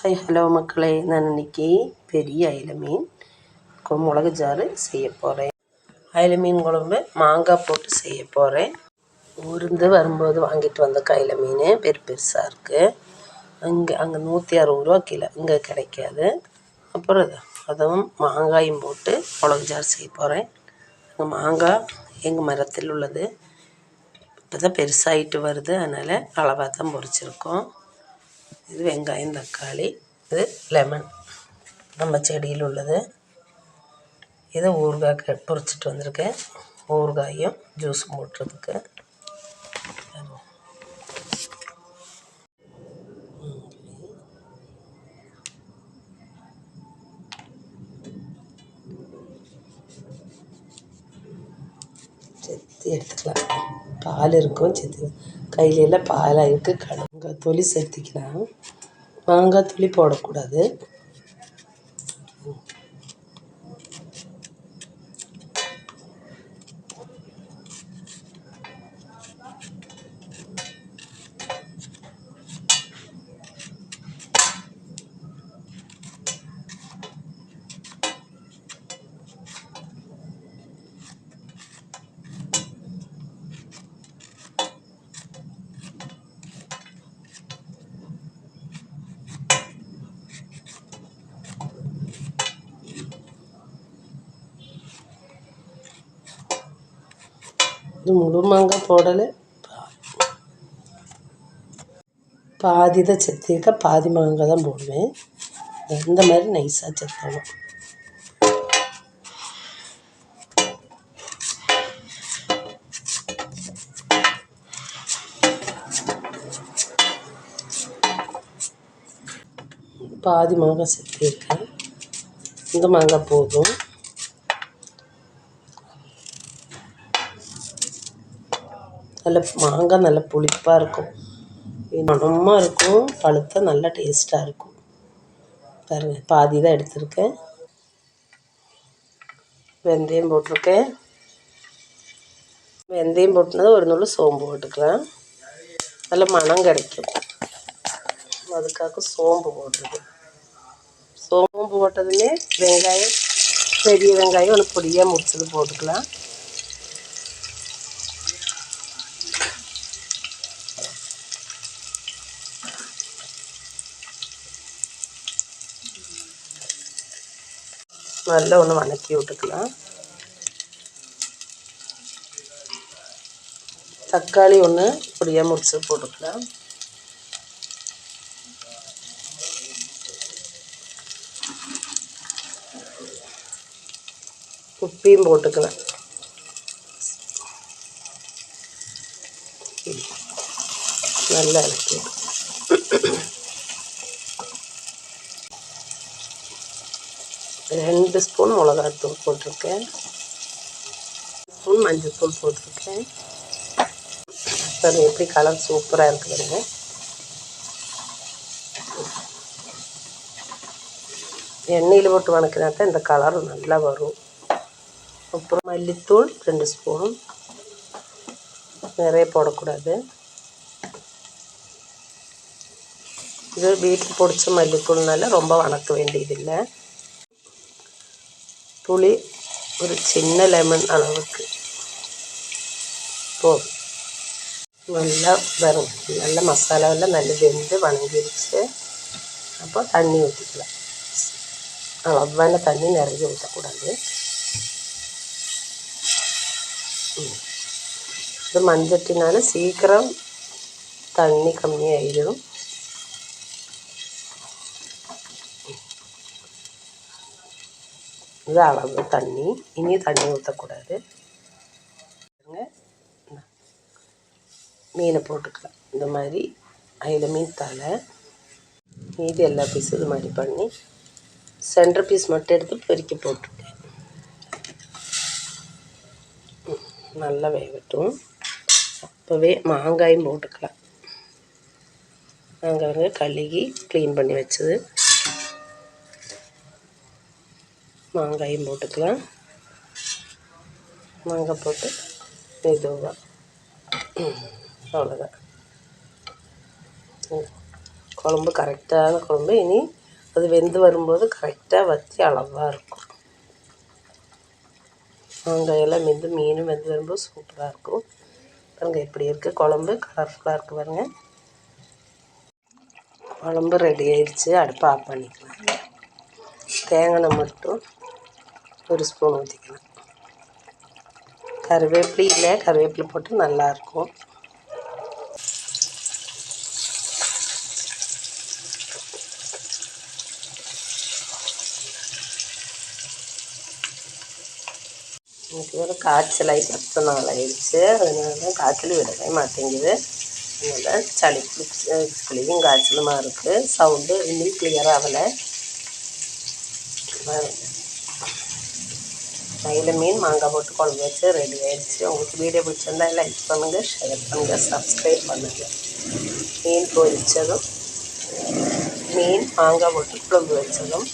Hi hello மக்களே. நான் இன்னைக்கு பெரிய அயில மீன் மிளகு ஜாறு செய்ய போகிறேன் அயில மீன் குழம்பு மாங்காய் போட்டு செய்ய போகிறேன் ஊருந்து வரும்போது வாங்கிட்டு வந்த கையில் மீன் பெரு பெருசாக இருக்குது அங்கே அங்கே நூற்றி அறுபது ரூபா கிலோ இங்கே கிடைக்காது. அப்புறம் அதுவும் மாங்காயும் போட்டு மிளகு ஜாறு செய்ய போகிறேன் மாங்காய் எங்கள் மரத்தில் உள்ளது. இப்போ தான் பெருசாகிட்டு வருது. அதனால் அளவாக தான் பொரிச்சிருக்கோம் இது வெங்காயம் தக்காளி இது லெமன் நம்ம செடியில் உள்ளது. இது ஊறுகாய் பொறிச்சிட்டு வந்திருக்கேன். ஊறுகாயும் ஜூஸும் போட்டுறதுக்கு. செத்தி எடுத்துக்கலாம். பால் இருக்கும் செத்தி கையில எல்லாம் பாலாக இருக்குது கடங்க தொலி சேர்த்திக்கலாம் மாங்காய் தொலி போடக்கூடாது. இது முழு மாங்காய் போடலை பாதி தான் செத்திருக்க பாதி மாங்காய் தான் போடுவேன். இந்த மாதிரி நைஸாக செத்தணும் பாதி மாங்காய் செத்திருக்கேன் இந்த மாங்காய் போதும். நல்ல மாங்காய் நல்ல புளிப்பாக இருக்கும். மனமாக இருக்கும். பழுத்தா நல்லா டேஸ்ட்டாக இருக்கும். பாருங்கள் பாதி தான் எடுத்திருக்கேன். வெந்தயம் போட்டிருக்கேன். வெந்தயம் போட்டுனது ஒரு நூல் சோம்பு போட்டுக்கலாம். நல்ல மணம் கிடைக்கும். அதுக்காக சோம்பு போட்டிருக்கேன் சோம்பு போட்டதுமே வெங்காயம் பெரிய வெங்காயம் ஒன்று பொடியாக முடிச்சது போட்டுக்கலாம். நல்லா ஒன்று வணக்கி விட்டுக்கலாம். தக்காளி ஒன்று பொடியாக முடிச்சு போட்டுக்கலாம். உப்பையும் போட்டுக்கலாம். நல்லா இருக்கு ரெண்டு ஸ்பூன் மிளகாத்தூள் போட்டிருக்கேன். ஸ்பூன் மஞ்சள்தூள் போட்டிருக்கேன். பாருங்க எப்படி கலர் சூப்பராக இருக்குதுங்க எண்ணெயில் போட்டு வணக்கினா தான் இந்த கலர் நல்லா வரும். அப்புறம் மல்லித்தூள் ரெண்டு ஸ்பூன். நிறைய போடக்கூடாது. இது வீட்டில் பிடிச்ச மல்லித்தூள்னால ரொம்ப வணக்க வேண்டியதில்லை. புளி ஒரு சின்ன லெமன் அளவுக்கு போதும் நல்லா வரும் நல்ல மசாலாவெல்லாம் நல்லா வெந்து வணங்கிடுச்சு அப்போ தண்ணி ஊற்றிக்கலாம் அளவான தண்ணி நிறைய ஊற்றக்கூடாது ம். இது மஞ்சட்டினால சீக்கிரம் தண்ணி கம்மியாயிடும் இது அளவு தண்ணி. இனி தண்ணி ஊற்றக்கூடாது மீனை போட்டுக்கலாம். இந்த மாதிரி அதில் மீன் தலை மீதி எல்லா பீஸும் இது மாதிரி பண்ணி சென்டர் பீஸ் மட்டும் எடுத்து பெருக்கி போட்டுட்டேன். நல்லா வேகட்டும். அப்போவே மாங்காயும் போட்டுக்கலாம். நாங்கள் வந்து கழுகி க்ளீன் பண்ணி வச்சது. மாங்காயும் போட்டுக்கலாம். மாங்காய் போட்டு மெதுவாக அவ்வளோதான் குழம்பு கரெக்டான குழம்பு. இனி அது வெந்து வரும்போது கரெக்டாக வற்றி அளவாக இருக்கும். மாங்காயெல்லாம் வெந்து மீனும் வெந்து வரும்போது சூப்பராக இருக்கும். பாருங்கள் எப்படி இருக்குது குழம்பு. கலர்ஃபுல்லாக இருக்குது பாருங்கள் குழம்பு ரெடி ஆயிடுச்சு. அடுப்பு ஆஃப் பண்ணிக்கலாம். தேங்காய் மட்டும் ஒரு ஸ்பூன் ஊற்றிக்கலாம் கருவேப்பிலை இல்லை கருவேப்பிலை போட்டு நல்லாயிருக்கும் எனக்கு வேறு காய்ச்சலாகி பத்து நாள் ஆயிடுச்சு. அதனால தான் காய்ச்சல் விடவே மாட்டேங்குது. அதனால் சளி பிடிச்சி காய்ச்சலுமாக காய்ச்சலுமா இருக்குது சவுண்டு இன்னும் கிளியர் ஆகலை. தைல மீன் மாங்காய் போட்டு குழம்பு வச்சு ரெடி ஆயிடுச்சு உங்களுக்கு வீடியோ பிடிச்சிருந்தா லைக் பண்ணுங்கள் ஷேர் பண்ணுங்கள் சப்ஸ்கிரைப் பண்ணுங்கள் மீன் பொரிச்சதும் மீன் மாங்காய் போட்டு குழம்பு வச்சதும்